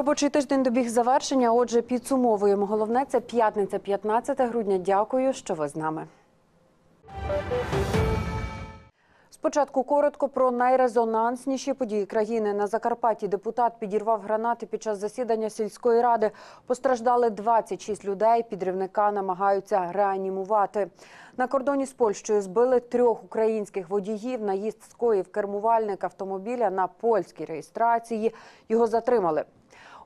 Робочий тиждень добіг завершення. Отже, підсумовуємо. Головне це п'ятниця, 15 грудня. Дякую, що ви з нами. Спочатку коротко про найрезонансніші події країни. На Закарпатті депутат підірвав гранати під час засідання сільської ради. Постраждали 26 людей. Підривника намагаються реанімувати. На кордоні з Польщею збили трьох українських водіїв. Наїзд скоїв кермувальник автомобіля на польській реєстрації. Його затримали.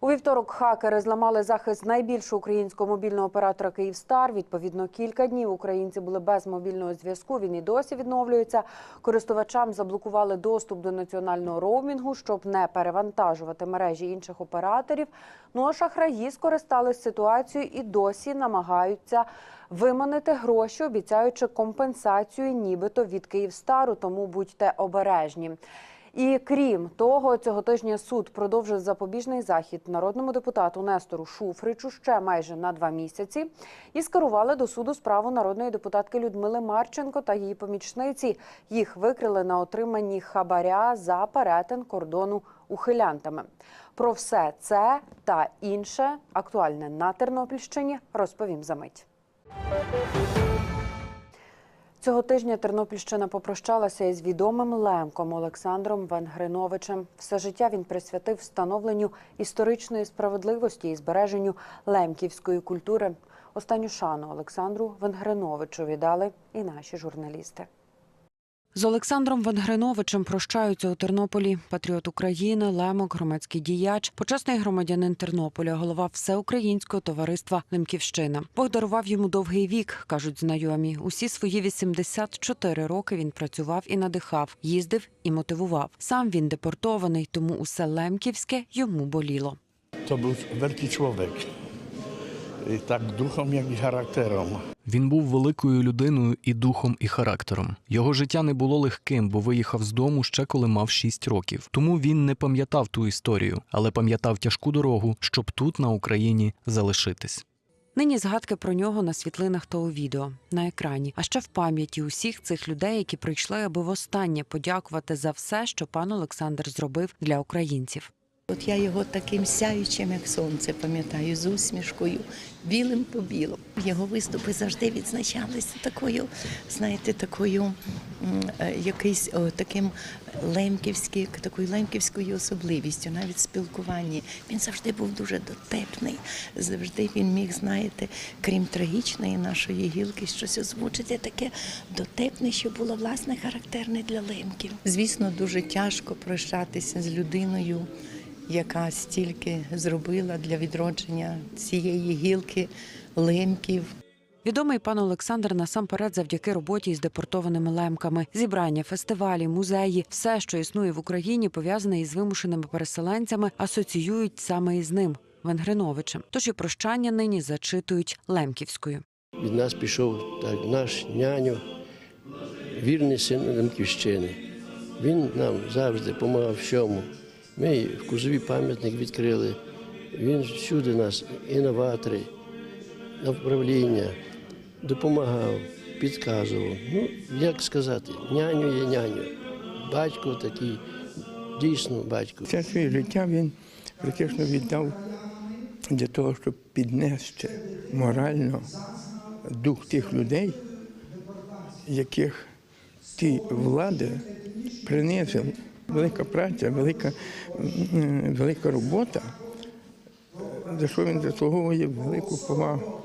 У вівторок хакери зламали захист найбільшого українського мобільного оператора Київстар. Відповідно, кілька днів українці були без мобільного зв'язку. Він і досі відновлюється. Користувачам заблокували доступ до національного роумінгу, щоб не перевантажувати мережі інших операторів. Ну а шахраї скористались ситуацією і досі намагаються виманити гроші, обіцяючи компенсацію, нібито від Київстару. Тому будьте обережні. І крім того, цього тижня суд продовжив запобіжний захід народному депутату Нестору Шуфричу ще майже на два місяці і скерували до суду справу народної депутатки Людмили Марченко та її помічниці. Їх викрили на отриманні хабаря за перетин кордону ухилянтами. Про все це та інше актуальне на Тернопільщині розповім за мить. Цього тижня Тернопільщина попрощалася із відомим лемком Олександром Венгриновичем. Все життя він присвятив встановленню історичної справедливості і збереженню лемківської культури. Останню шану Олександру Венгриновичу віддали і наші журналісти. З Олександром Венгриновичем прощаються у Тернополі патріот України, лемок, громадський діяч, почесний громадянин Тернополя, голова всеукраїнського товариства Лемківщина. Бог дарував йому довгий вік, кажуть знайомі. Усі свої 84 роки він працював і надихав, їздив і мотивував. Сам він депортований, тому усе лемківське йому боліло. To był wielki człowiek. I tak duchom, jak i charakterem. Він був великою людиною і духом, і характером. Його життя не було легким, бо виїхав з дому ще коли мав 6 років. Тому він не пам'ятав ту історію, але пам'ятав тяжку дорогу, щоб тут, на Україні, залишитись. Нині згадки про нього на світлинах та у відео на екрані, а ще в пам'яті усіх цих людей, які прийшли, аби востаннє подякувати за все, що пан Олександр зробив для українців. От я його таким сяючим, як сонце, пам'ятаю, з усмішкою, білим по білому. Його виступи завжди відзначалися такою, знаєте, такою е, якийсь о, таким лемківським, такою лемківською особливістю, навіть спілкуванні. Він завжди був дуже дотепний. Завжди він міг, знаєте, крім трагічної нашої гілки, щось озвучити таке дотепне, що було власне характерне для лемків. Звісно, дуже тяжко прощатися з людиною яка стільки зробила для відродження цієї гілки лемків. Відомий пан Олександр насамперед завдяки роботі із депортованими лемками, зібрання, фестивалі, музеї, все, що існує в Україні, пов'язане із вимушеними переселенцями, асоціюють саме із ним. Венгриновичем. Тож і прощання нині зачитують лемківською. Від нас пішов так, наш няню, вірний син Лемківщини. Він нам завжди допомагав всьому. Ми в Кузові пам'ятник відкрили. Він всюди нас інноватори, направління, допомагав, підказував. Ну, як сказати, няню є няню. Батько такий, дійсно батько. Все своє життя він практично віддав для того, щоб піднести морально дух тих людей, яких ті влади принизили. Велика праця, велика, велика робота, за що він заслуговує велику повагу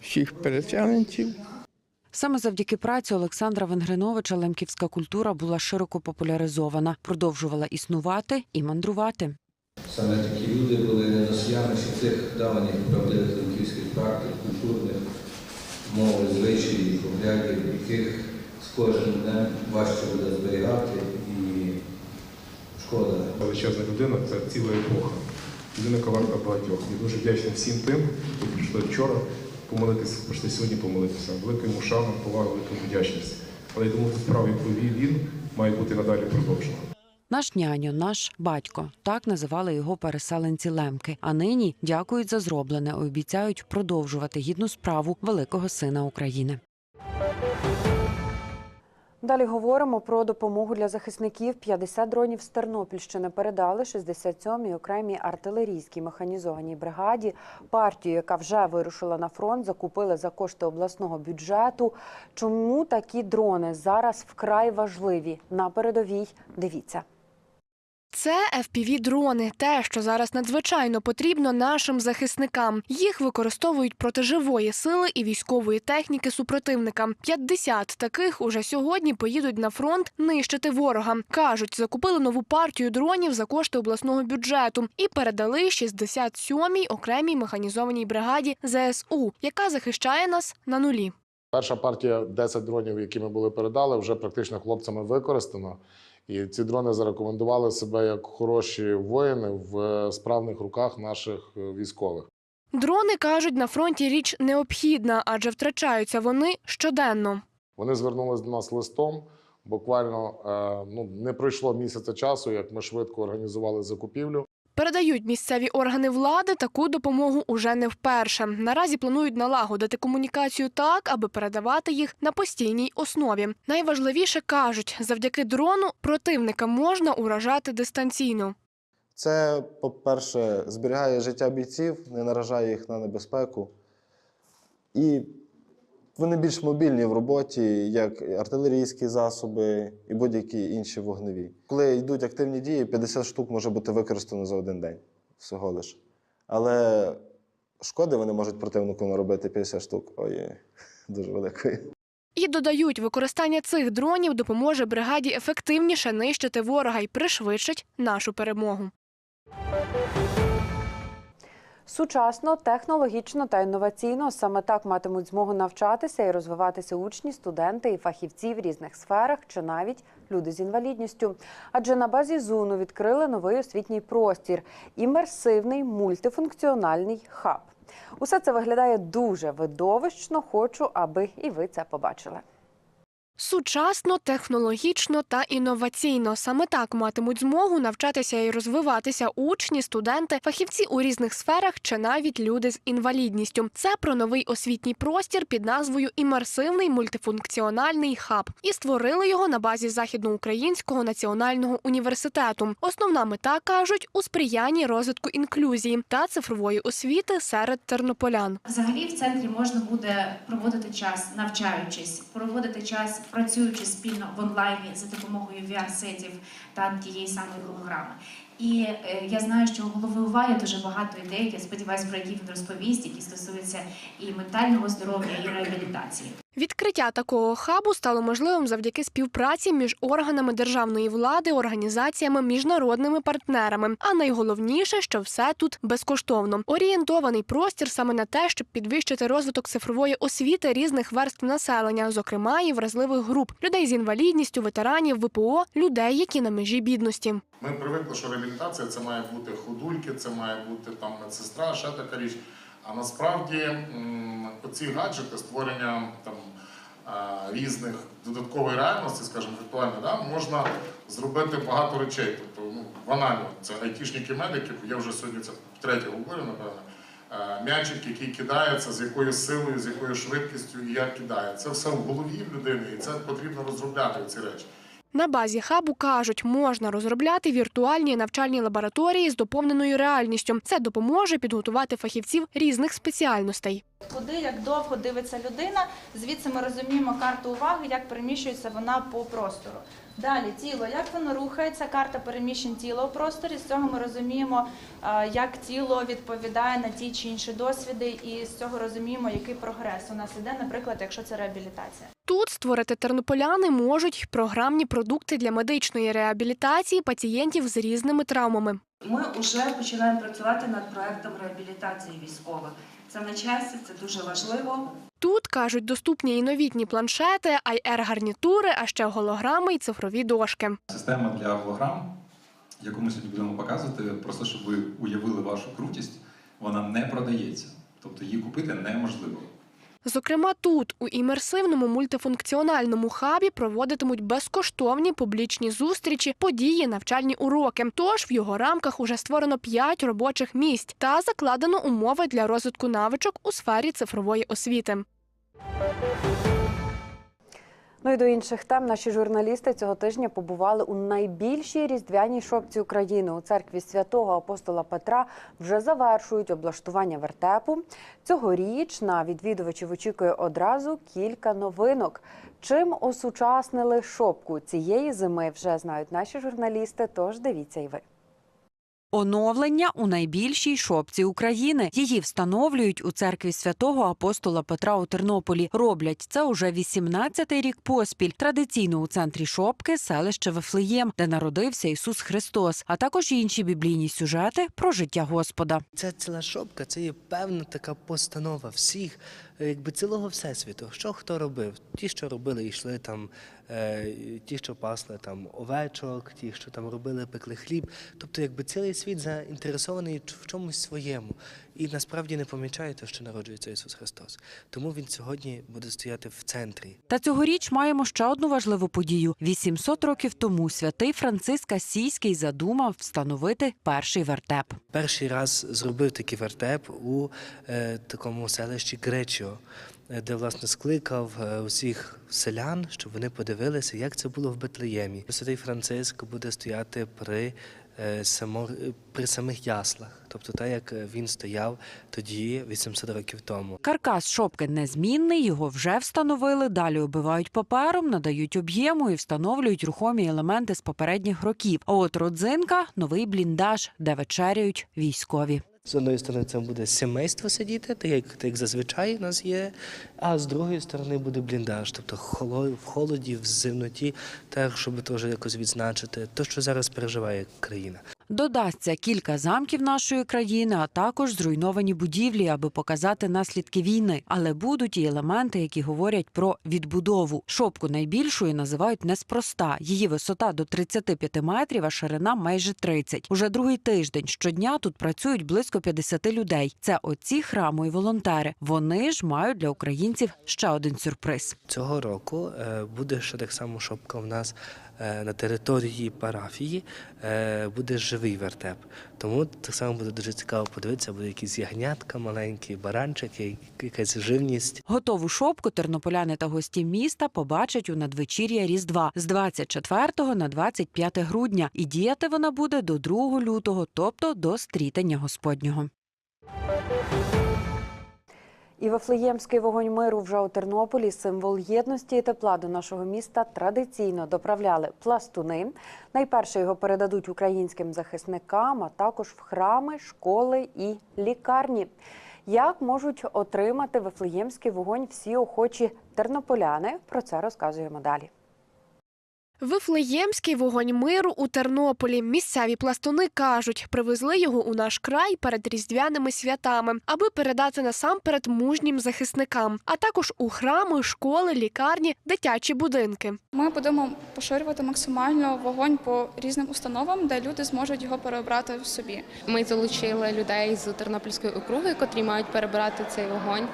всіх переселенців. Саме завдяки праці Олександра Венгриновича лемківська культура була широко популяризована, продовжувала існувати і мандрувати. Саме такі люди були носіями цих давніх правдивих лемківських практик, культурних, мови, звичаїв, обрядів, яких з кожним днем важче буде зберігати шкода. Величезна людина це ціла епоха. Людина, яка варта багатьох. Я дуже вдячний всім тим, хто прийшли вчора помолитися, прийшли сьогодні помолитися. Шана, повага, велика йому вдячність. Але я думаю, справи, яку вів він, має бути надалі продовжена. Наш няньо, наш батько так називали його переселенці лемки. А нині дякують за зроблене, обіцяють продовжувати гідну справу великого сина України. Далі говоримо про допомогу для захисників. 50 дронів з Тернопільщини передали 67-й окремій артилерійській механізованій бригаді. Партію, яка вже вирушила на фронт, закупили за кошти обласного бюджету. Чому такі дрони зараз вкрай важливі? На передовій дивіться. Це FPV-дрони, те, що зараз надзвичайно потрібно нашим захисникам. Їх використовують проти живої сили і військової техніки супротивника. 50 таких уже сьогодні поїдуть на фронт нищити ворога. кажуть, закупили нову партію дронів за кошти обласного бюджету і передали 67-й окремій механізованій бригаді ЗСУ, яка захищає нас на нулі. Перша партія 10 дронів, які ми були передали, вже практично хлопцями використано. І ці дрони зарекомендували себе як хороші воїни в е, справних руках наших е, військових. Дрони кажуть, на фронті річ необхідна, адже втрачаються вони щоденно. Вони звернулись до нас листом. Буквально е, ну, не пройшло місяця часу, як ми швидко організували закупівлю. Передають місцеві органи влади таку допомогу уже не вперше. Наразі планують налагодити комунікацію так, аби передавати їх на постійній основі. Найважливіше кажуть, завдяки дрону противника можна уражати дистанційно. Це, по-перше, зберігає життя бійців, не наражає їх на небезпеку. І вони більш мобільні в роботі, як артилерійські засоби і будь-які інші вогневі. Коли йдуть активні дії, 50 штук може бути використано за один день всього лиш. Але шкоди вони можуть противнику наробити 50 штук. Ой, дуже великої. І додають, використання цих дронів допоможе бригаді ефективніше нищити ворога і пришвидшить нашу перемогу. Сучасно, технологічно та інноваційно саме так матимуть змогу навчатися і розвиватися учні, студенти і фахівці в різних сферах чи навіть люди з інвалідністю. Адже на базі ЗУНу відкрили новий освітній простір імерсивний мультифункціональний хаб. Усе це виглядає дуже видовищно. Хочу, аби і ви це побачили. Сучасно, технологічно та інноваційно саме так матимуть змогу навчатися і розвиватися учні, студенти, фахівці у різних сферах чи навіть люди з інвалідністю. Це про новий освітній простір під назвою Імерсивний мультифункціональний хаб. І створили його на базі Західноукраїнського національного університету. Основна мета кажуть у сприянні розвитку інклюзії та цифрової освіти серед тернополян. Взагалі в центрі можна буде проводити час навчаючись, проводити час працюючи спільно в онлайні за допомогою VR-сетів та тієї самої голограми. І е, я знаю, що у голови УВА дуже багато ідей, я сподіваюся, про які він розповість, які стосуються і ментального здоров'я, і реабілітації. Відкриття такого хабу стало можливим завдяки співпраці між органами державної влади, організаціями, міжнародними партнерами. А найголовніше, що все тут безкоштовно. Орієнтований простір саме на те, щоб підвищити розвиток цифрової освіти різних верств населення, зокрема і вразливих груп людей з інвалідністю, ветеранів, ВПО, людей, які на межі бідності. Ми привикли, що реабілітація це має бути ходульки, це має бути там медсестра, ще така річ. А насправді оці гаджети, створення там е, різних додаткової реальності, скажімо, віртуально, да, можна зробити багато речей. Тобто, ну, банально, це айтішники медики, я вже сьогодні це втретє говорю, напевно. Е, М'ячик, який кидається, з якою силою, з якою швидкістю і як кидає. Це все в голові в людини, і це потрібно розробляти ці речі. На базі хабу кажуть, можна розробляти віртуальні навчальні лабораторії з доповненою реальністю. Це допоможе підготувати фахівців різних спеціальностей. Куди, як довго дивиться людина, звідси ми розуміємо карту уваги, як переміщується вона по простору. Далі тіло, як воно рухається, карта переміщень тіла у просторі. З цього ми розуміємо, як тіло відповідає на ті чи інші досвіди, і з цього розуміємо, який прогрес у нас іде, наприклад, якщо це реабілітація. Тут створити тернополяни можуть програмні продукти для медичної реабілітації пацієнтів з різними травмами. Ми вже починаємо працювати над проектом реабілітації військових. Це на часі, це дуже важливо. Тут кажуть доступні і новітні планшети, IR-гарнітури, а ще голограми і цифрові дошки. Система для голограм, яку ми сьогодні будемо показувати, просто щоб ви уявили вашу крутість, вона не продається. Тобто її купити неможливо. Зокрема, тут у імерсивному мультифункціональному хабі проводитимуть безкоштовні публічні зустрічі, події, навчальні уроки. Тож в його рамках уже створено 5 робочих місць та закладено умови для розвитку навичок у сфері цифрової освіти. Ну і до інших тем наші журналісти цього тижня побували у найбільшій різдвяній шопці України у церкві святого апостола Петра. Вже завершують облаштування вертепу. Цьогоріч на відвідувачів очікує одразу кілька новинок. Чим осучаснили шопку цієї зими, вже знають наші журналісти. Тож дивіться і ви. Оновлення у найбільшій шопці України. Її встановлюють у церкві святого апостола Петра у Тернополі. Роблять це уже 18-й рік поспіль. Традиційно у центрі шопки селище Вифлеєм, де народився Ісус Христос, а також інші біблійні сюжети про життя Господа. Ця ціла шопка це є певна така постанова всіх, е, якби цілого всесвіту. Що хто робив? Ті, що робили, йшли там, ті, що пасли там овечок, ті, що там робили, пекли хліб. Тобто, якби цілий світ заінтересований в чомусь своєму. І насправді не помічає те, що народжується Ісус Христос. Тому він сьогодні буде стояти в центрі. Та цьогоріч маємо ще одну важливу подію. 800 років тому святий Франциск Асійський задумав встановити перший вертеп. Перший раз зробив такий вертеп у е, такому селищі Гречіо, е, де власне скликав е, усіх селян, щоб вони подивилися, як це було в Бетлеємі. Святий Франциск буде стояти при, е, само, при самих яслах, тобто так, як він стояв тоді, 800 років тому. Каркас шопки незмінний, його вже встановили. Далі оббивають папером, надають об'єму і встановлюють рухомі елементи з попередніх років. А от родзинка новий бліндаж, де вечеряють військові. З одної сторони, це буде сімейство сидіти, так як, так як зазвичай у нас є, а з другої сторони буде бліндаж, тобто в холоді, в зимноті, так, щоб теж якось відзначити те, що зараз переживає країна. Додасться кілька замків нашої країни, а також зруйновані будівлі, аби показати наслідки війни. Але будуть і елементи, які говорять про відбудову. Шопку найбільшою називають неспроста. Її висота до 35 метрів, а ширина майже 30. Уже другий тиждень щодня тут працюють близько 50 людей. Це отці храму і волонтери. Вони ж мають для українців ще один сюрприз. Цього року е, буде ще так само шопка в нас на території парафії, е, буде живий вертеп. Тому так само буде дуже цікаво подивитися, буде якісь ягнятка маленькі, баранчики, якась живність. Готову шопку тернополяни та гості міста побачать у надвечір'я Різдва з 24 на 25 грудня. І діяти вона буде до 2 лютого, тобто до стрітання Господнього. І Вифлеємський вогонь миру вже у Тернополі символ єдності і тепла до нашого міста традиційно доправляли пластуни. Найперше його передадуть українським захисникам, а також в храми, школи і лікарні. Як можуть отримати Вифлеємський вогонь всі охочі тернополяни? Про це розказуємо далі. Вифлеємський вогонь миру у Тернополі. Місцеві пластуни кажуть, привезли його у наш край перед різдвяними святами, аби передати насамперед мужнім захисникам, а також у храми, школи, лікарні, дитячі будинки. Ми будемо поширювати максимально вогонь по різним установам, де люди зможуть його переобрати в собі. Ми залучили людей з Тернопільської округи, котрі мають перебирати цей вогонь.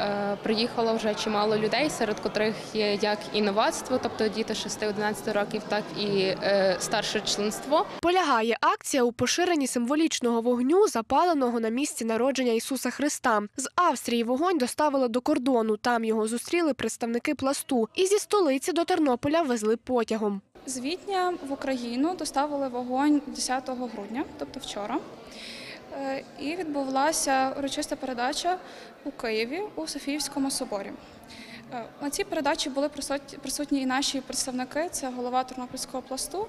Е, Приїхало вже чимало людей, серед котрих є як і новацтво, тобто діти 6-11 років, так і е, старше членство. Полягає акція у поширенні символічного вогню, запаленого на місці народження Ісуса Христа. З Австрії вогонь доставили до кордону. Там його зустріли представники пласту. І зі столиці до Тернополя везли потягом. З Відня в Україну доставили вогонь 10 грудня, тобто вчора. Е, І відбулася урочиста передача у Києві у Софіївському соборі. Е, На цій передачі були присутні- і наші представники: це голова Тернопільського пласту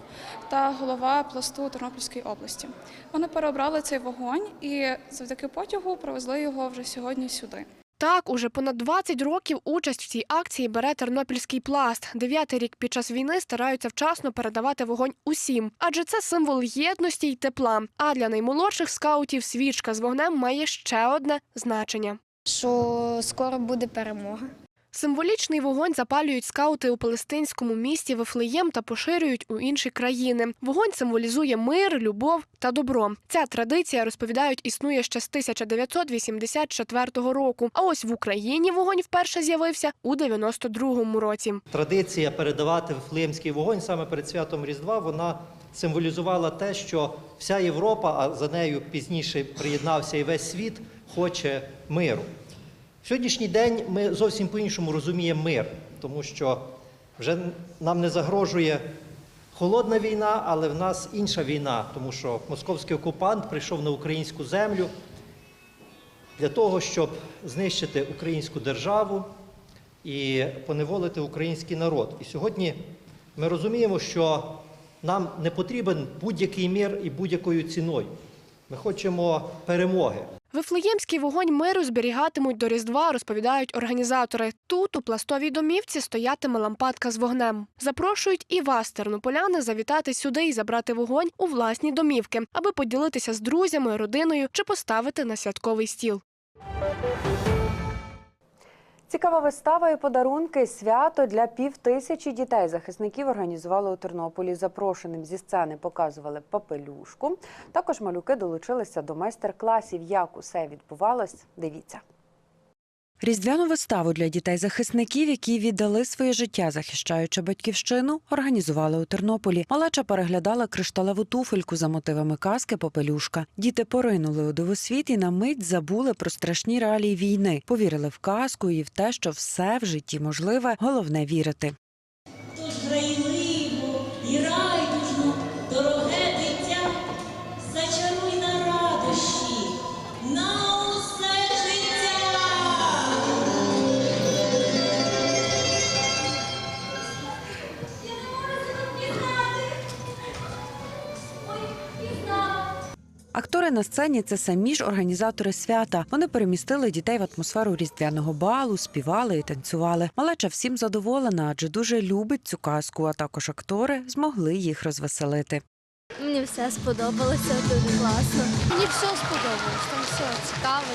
та голова пласту Тернопільської області. Вони переобрали цей вогонь і завдяки потягу привезли його вже сьогодні сюди. Так, уже понад 20 років участь в цій акції бере Тернопільський пласт. Дев'ятий рік під час війни стараються вчасно передавати вогонь усім, адже це символ єдності й тепла. А для наймолодших скаутів свічка з вогнем має ще одне значення. що скоро буде перемога. Символічний вогонь запалюють скаути у палестинському місті Вифлеєм та поширюють у інші країни. Вогонь символізує мир, любов та добро. Ця традиція розповідають існує ще з 1984 року. А ось в Україні вогонь вперше з'явився у 92-му році. Традиція передавати Вифлеємський вогонь саме перед святом Різдва вона символізувала те, що вся Європа, а за нею пізніше приєднався і весь світ, хоче миру. Сьогоднішній день ми зовсім по-іншому розуміємо мир, тому що Вже нам не загрожує холодна війна, але в нас інша війна, тому що московський окупант прийшов на українську землю для того, щоб знищити українську державу і поневолити український народ. І сьогодні ми розуміємо, що нам не потрібен будь-який мір і будь-якою ціною. Ми хочемо перемоги. Вифлеємський вогонь миру зберігатимуть до Різдва, розповідають організатори. Тут, у пластовій домівці, стоятиме лампадка з вогнем. Запрошують і вас, тернополяни, завітати сюди і забрати вогонь у власні домівки, аби поділитися з друзями, родиною чи поставити на святковий стіл. Цікава вистава і подарунки. Свято для півтисячі дітей. Захисників організували у Тернополі. Запрошеним зі сцени показували папелюшку. Також малюки долучилися до майстер-класів. Як усе відбувалось, дивіться. Різдвяну виставу для дітей-захисників, які віддали своє життя, захищаючи батьківщину, організували у Тернополі. Малеча переглядала кришталеву туфельку за мотивами казки Попелюшка. Діти поринули у дивосвіт і на мить забули про страшні реалії війни, повірили в казку і в те, що все в житті можливе, головне вірити. Тож грайливо і райдужно, Актори на сцені це самі ж організатори свята. Вони перемістили дітей в атмосферу різдвяного балу, співали і танцювали. Малеча всім задоволена, адже дуже любить цю казку. А також актори змогли їх розвеселити. Мені все сподобалося, дуже класно. Мені все сподобалось, там все цікаво.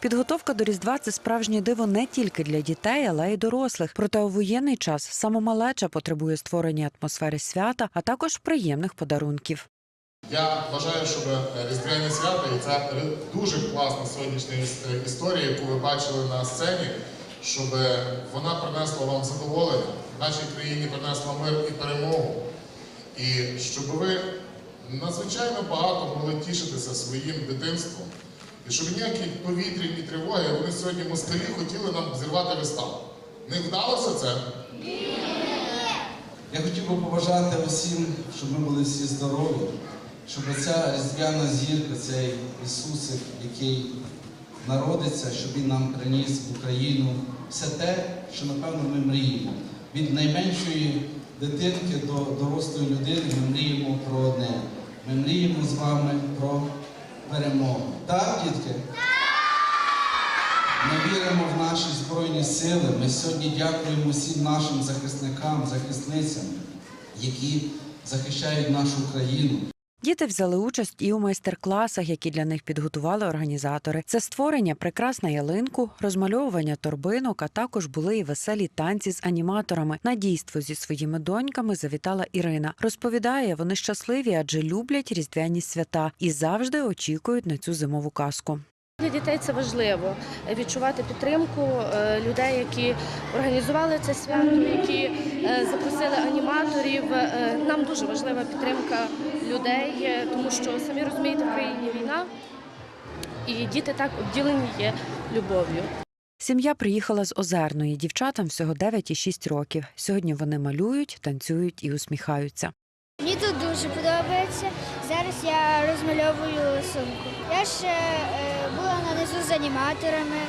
Підготовка до Різдва це справжнє диво не тільки для дітей, але й дорослих. Проте у воєнний час саме малеча потребує створення атмосфери свята, а також приємних подарунків. Я вважаю, що е, різдвяні свята, і це дуже класна сьогоднішня е, історія, яку ви бачили на сцені, щоб вона принесла вам задоволення, нашій країні принесла мир і перемогу. І щоб ви надзвичайно багато могли тішитися своїм дитинством. І щоб ніякі повітряні тривоги, вони сьогодні москалі хотіли нам зірвати виставу. Не вдалося це? Я хотів би побажати усім, щоб ми були всі здорові, щоб ця різдвяна зірка, цей Ісусик, який народиться, щоб Він нам приніс в Україну все те, що напевно ми мріємо. Від найменшої дитинки до дорослої людини ми мріємо про одне. Ми мріємо з вами про перемогу. Так, дітки? Ми віримо в наші Збройні сили. Ми сьогодні дякуємо всім нашим захисникам, захисницям, які захищають нашу країну. Діти взяли участь і у майстер-класах, які для них підготували організатори. Це створення прекрас на ялинку, розмальовування торбинок, а також були і веселі танці з аніматорами. На дійство зі своїми доньками завітала Ірина. Розповідає, вони щасливі, адже люблять різдвяні свята і завжди очікують на цю зимову казку. Для дітей це важливо відчувати підтримку е, людей, які організували це свято, які е, запросили аніматорів. Е, Нам дуже важлива підтримка людей, е, тому що самі розумієте, в країні війна, і діти так обділені є любов'ю. Сім'я приїхала з Озерної. Дівчатам всього 9 і 6 років. Сьогодні вони малюють, танцюють і усміхаються. Мені тут дуже подобається. Зараз я розмальовую сумку. Я ще е, була на низу з аніматорами,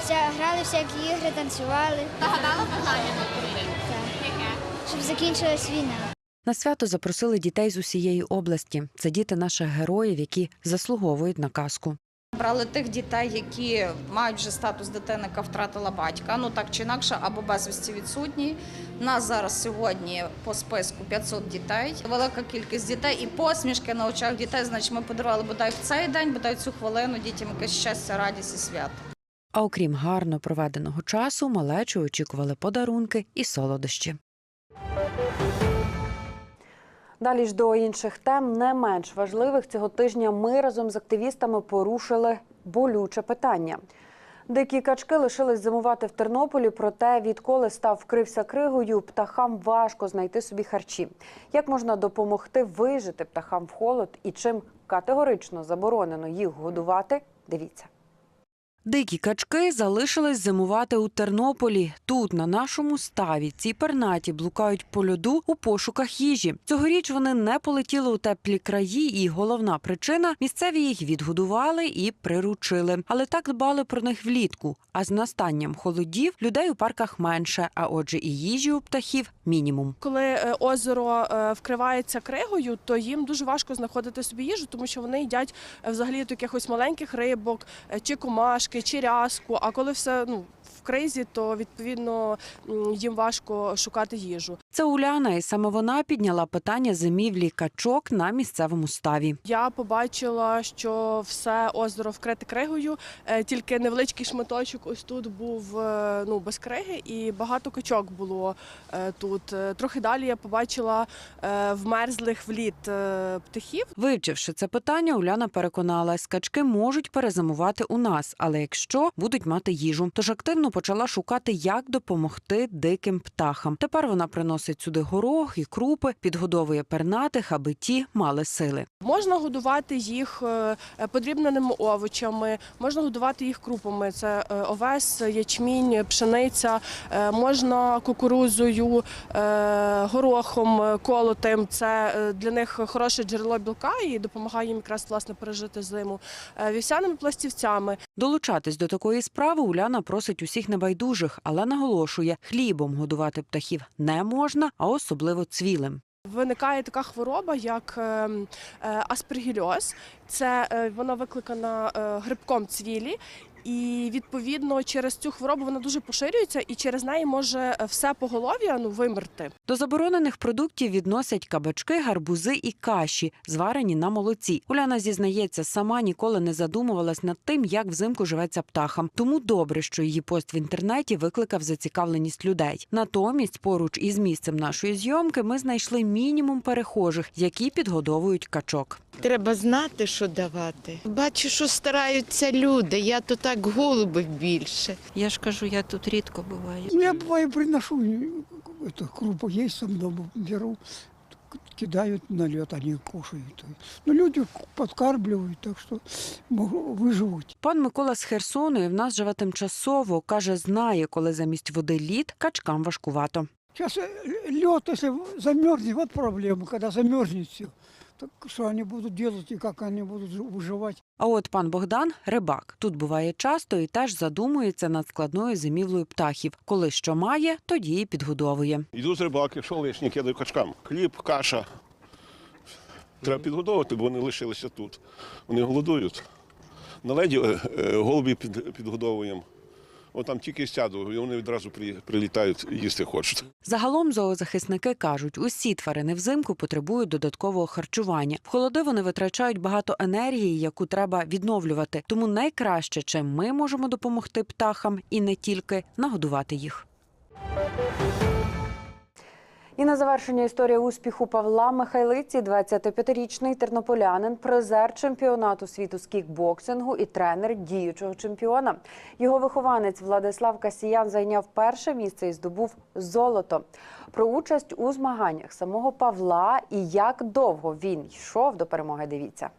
вся, грали всякі ігри, танцювали. Нагадала бажання на Так. Щоб закінчилась війна. На свято запросили дітей з усієї області. Це діти наших героїв, які заслуговують на казку. Брали тих дітей, які мають вже статус дитини, яка втратила батька, ну так чи інакше, або безвісті відсутні. Нас зараз сьогодні по списку 500 дітей. Велика кількість дітей і посмішки на очах дітей. Значить, ми подарували бодай в цей день, бодай в цю хвилину дітям якесь щастя, радість і свято. А окрім гарно проведеного часу, малечу очікували подарунки і солодощі. Далі ж до інших тем, не менш важливих цього тижня ми разом з активістами порушили болюче питання. Дикі качки лишились зимувати в Тернополі, проте відколи став вкрився кригою, птахам важко знайти собі харчі. Як можна допомогти вижити птахам в холод і чим категорично заборонено їх годувати? Дивіться. Дикі качки залишились зимувати у Тернополі. Тут, на нашому ставі, ці пернаті блукають по льоду у пошуках їжі. Цьогоріч вони не полетіли у теплі краї, і головна причина місцеві їх відгодували і приручили. Але так дбали про них влітку. А з настанням холодів людей у парках менше, а отже, і їжі у птахів мінімум. Коли е, озеро е, вкривається кригою, то їм дуже важко знаходити собі їжу, тому що вони їдять е, взагалі якихось маленьких рибок чи рязку. А коли все ну кризі, то відповідно їм важко шукати їжу. Це Уляна, і саме вона підняла питання зимівлі качок на місцевому ставі. Я побачила, що все озеро вкрите кригою, е, тільки невеличкий шматочок ось тут був е, ну без криги, і багато качок було е, тут. Трохи далі я побачила вмерзлих в лід е, птахів. Вивчивши це питання, Уляна переконалась, качки можуть перезимувати у нас, але якщо будуть мати їжу, тож активно почала шукати, як допомогти диким птахам. Тепер вона приносить сюди горох і крупи, підгодовує пернатих, аби ті мали сили. Можна годувати їх е, подрібненими овочами, можна годувати їх крупами. Це е, овес, ячмінь, пшениця, е, можна кукурузою, е, горохом е, колотим. Це е, для них хороше джерело білка і допомагає їм якраз власне пережити зиму. Е, Вівсяними пластівцями. Долучатись до такої справи Уляна просить усіх небайдужих, але наголошує, хлібом годувати птахів не можна, а особливо цвілим. Виникає така хвороба, як е, е, аспергільоз. Це е, вона викликана е, грибком цвілі. І відповідно через цю хворобу вона дуже поширюється, і через неї може е, все поголов'я ну вимерти. До заборонених продуктів відносять кабачки, гарбузи і каші, зварені на молоці. Уляна зізнається, сама ніколи не задумувалась над тим, як взимку живеться птахам. Тому добре, що її пост в інтернеті викликав зацікавленість людей. Натомість, поруч із місцем нашої зйомки, ми знайшли мінімум перехожих, які підгодовують качок. Треба знати, що давати. Бачу, що стараються люди. Я то так голубів більше. Я ж кажу, я тут рідко буваю. Ну, я бываю приношу э, эту крупу, есть там дома, беру, к- кидают на лед, они кушают. Ну, люди подкармливают, так что могу- выживут. Пан Микола з Херсону і в нас живе тимчасово. каже, знає, коли замість води лід качкам важкувато. Сейчас лед, если замерзнет, вот проблема, когда замерзнет все. Так что они будут делать и как они будут жи- выживать? А от пан Богдан рибак. Тут буває часто і теж задумується над складною зимівлею птахів. Коли що має, тоді і підгодовує. Йду з рибалки, що лишнє кидаю качкам. Хліб, каша. Треба підгодовувати, бо вони лишилися тут. Вони голодують. На леді е, е, голубі під, підгодовуємо. От там тільки сяду, і вони відразу при, прилітають їсти хочуть. Загалом зоозахисники кажуть, усі тварини взимку потребують додаткового харчування. В холоди вони витрачають багато енергії, яку треба відновлювати. Тому найкраще, чим ми можемо допомогти птахам, і не тільки нагодувати їх. І на завершення історія успіху Павла Михайлиці, 25-річний тернополянин, призер чемпіонату світу з кікбоксингу і тренер діючого чемпіона. Його вихованець Владислав Касіян зайняв перше місце і здобув золото. Про участь у змаганнях самого Павла і як довго він йшов до перемоги. Дивіться.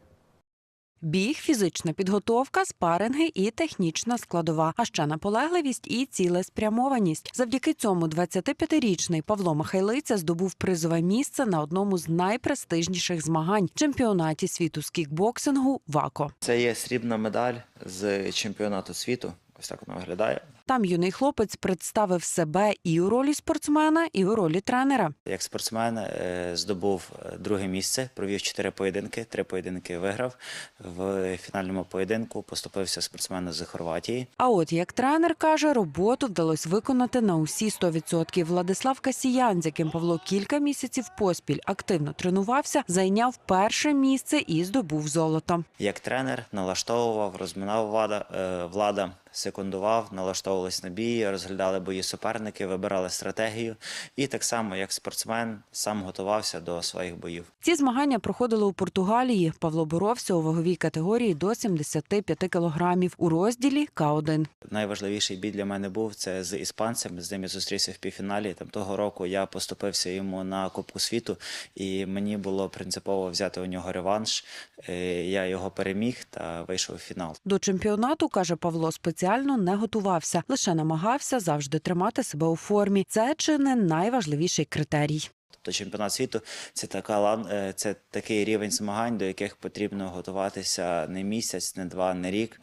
Біг, фізична підготовка, спаринги і технічна складова, а ще наполегливість і цілеспрямованість. Завдяки цьому 25-річний Павло Михайлиця здобув призове місце на одному з найпрестижніших змагань чемпіонаті світу з кікбоксингу ВАКО. Це є срібна медаль з чемпіонату світу. Ось так вона виглядає. Там юний хлопець представив себе і у ролі спортсмена, і у ролі тренера. Як спортсмен е, здобув е, друге місце, провів чотири поєдинки, три поєдинки виграв. В фінальному поєдинку поступився спортсмену з Хорватії. А от як тренер каже, роботу вдалося виконати на усі 100%. Владислав Касіян, з яким Павло кілька місяців поспіль активно тренувався, зайняв перше місце і здобув золото. Як тренер налаштовував, розминав влада, е, влада секундував, налаштовував налаштовувалися на бій, розглядали бої суперники, вибирали стратегію. І так само, як спортсмен, сам готувався до своїх боїв. Ці змагання проходили у Португалії. Павло боровся у ваговій категорії до 75 кілограмів у розділі К1. Найважливіший бій для мене був це з іспанцем. З ним я зустрівся в півфіналі. Там того року я поступився йому на Кубку світу, і мені було принципово взяти у нього реванш. Е, Я його переміг та вийшов у фінал. До чемпіонату, каже Павло, спеціально не готувався, лише намагався завжди тримати себе у формі. Це чи не найважливіший критерій. Тобто чемпіонат світу це така е, це такий рівень змагань, до яких потрібно готуватися не місяць, не два, не рік.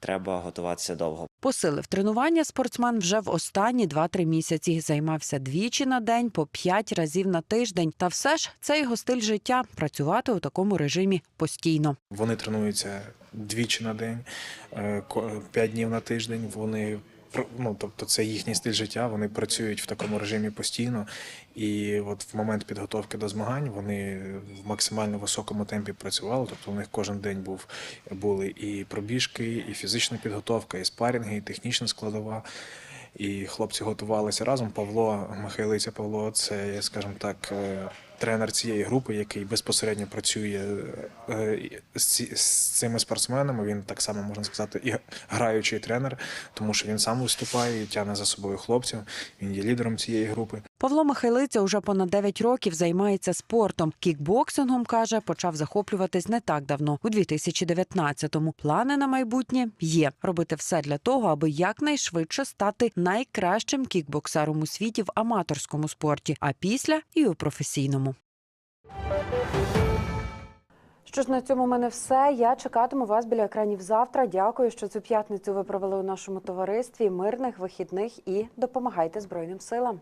Треба готуватися довго. Посилив тренування спортсмен вже в останні 2-3 місяці. Займався двічі на день по 5 разів на тиждень. Та все ж це його стиль життя працювати у такому режимі постійно. Вони тренуються двічі на день, е, ко- п'ять днів на тиждень. Вони ну, тобто це їхній стиль життя. Вони працюють в такому режимі постійно. І от в момент підготовки до змагань вони в максимально високому темпі працювали. Тобто у них кожен день був були і пробіжки, і фізична підготовка, і спарінги, і технічна складова. І хлопці готувалися разом. Павло Михайлиця Павло, це, скажімо так, е, тренер цієї групи, який безпосередньо працює е, з цими спортсменами. Він так само можна сказати, і граючий тренер, тому що він сам виступає і тягне за собою хлопців. Він є лідером цієї групи. Павло Михайлиця уже понад 9 років займається спортом. Кікбоксингом каже, почав захоплюватись не так давно, у 2019-му. Плани на майбутнє є робити все для того, аби якнайшвидше стати найкращим кікбоксером у світі в аматорському спорті, а після і у професійному. Що ж на цьому в мене все. Я чекатиму вас біля екранів завтра. Дякую, що цю п'ятницю ви провели у нашому товаристві. Мирних вихідних і допомагайте Збройним силам.